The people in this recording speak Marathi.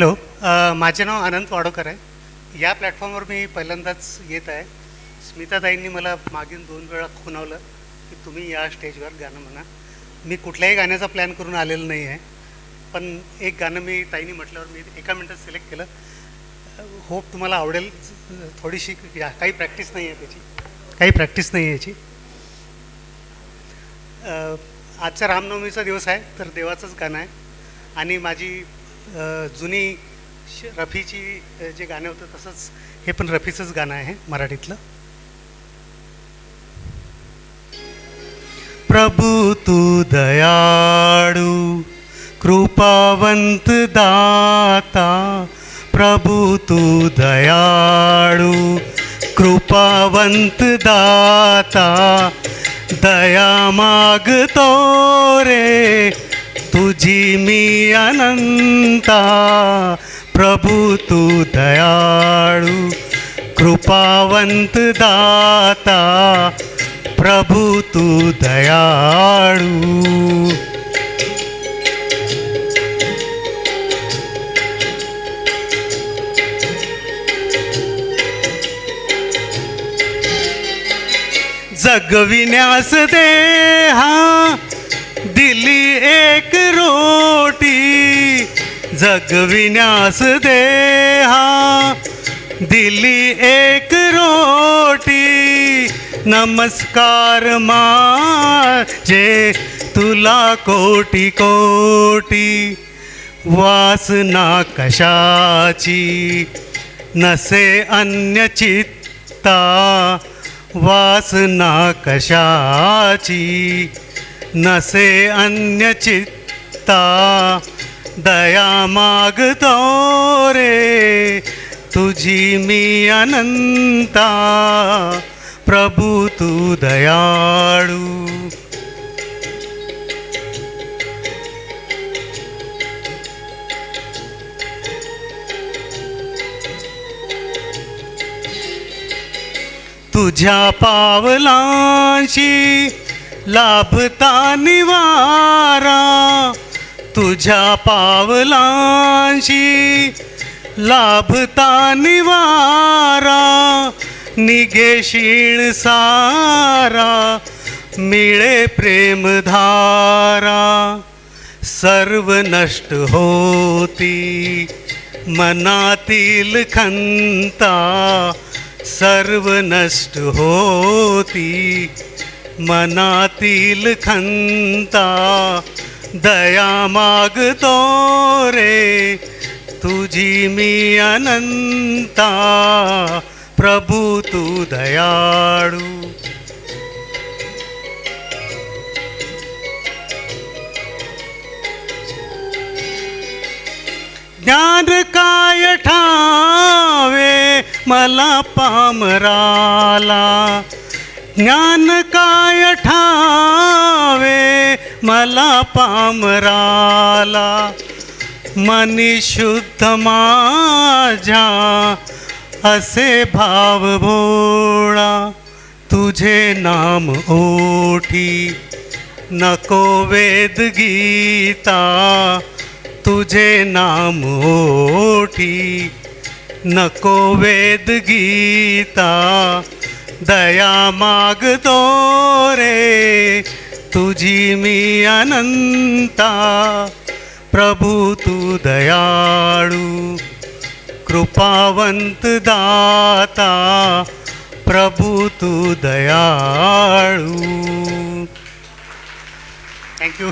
हॅलो माझे नाव अनंत वाडोकर आहे. या प्लॅटफॉर्मवर मी पहिल्यांदाच येत आहे. स्मिताताईंनी मला मागील दोन वेळा खुणावलं की तुम्ही या स्टेजवर गाणं म्हणा. मी कुठल्याही गाण्याचा प्लॅन करून आलेलं नाही आहे. पण एक गाणं मी ताईंनी म्हटल्यावर मी एका मिनटात सिलेक्ट केलं. होप तुम्हाला आवडेल. थोडीशी या काही प्रॅक्टिस नाही आहे त्याची. काही प्रॅक्टिस नाही आहे याची. आजचा रामनवमीचा दिवस आहे तर देवाचंच गाणं आहे. आणि माझी जुनी श- रफीची जे गाणं होतं तसंच हे पण रफीचंच गाणं आहे मराठीतलं. प्रभू तू दयाळू कृपावंत दाता प्रभू तू दयाळू कृपावंत दाता दया मागतो रे तुझी मी अनंता प्रभू तू दयाळू कृपावंत दाता प्रभू तू दयाळू. जगविण्यास देहा जगविण्यास देहा दिली एक रोटी नमस्कार माझे तुला कोटी कोटी. वासना कशाची नसे अन्य चित्ता. वासना कशाची नसे अन्य चित्ता. दया मागतो रे तुझी मी अनंता. प्रभू तू दयाळू. तुझ्या पावलांशी लाभता निवारा. तुझ्या पावलांशी लाभता निवारा निघेशीण सारा मिळे प्रेमधारा सर्व नष्ट होती मनातील खंता सर्व नष्ट होती मनातील खंता. दया मागतो रे. तुझी मी अनंता. प्रभू तू दयाळू. ज्ञान काय ठावे? मला पामराला. ज्ञान काय मला पामराला मनी शुद्ध माझ्या असे भाव भोळा तुझे नाम ओठी नको वेद गीता तुझे नाम ओठी नको वेद गीता दया मागतो रे तुझी मी अनंता प्रभू तू दयाळू कृपावंत दाता प्रभू तू दयाळू. थँक्यू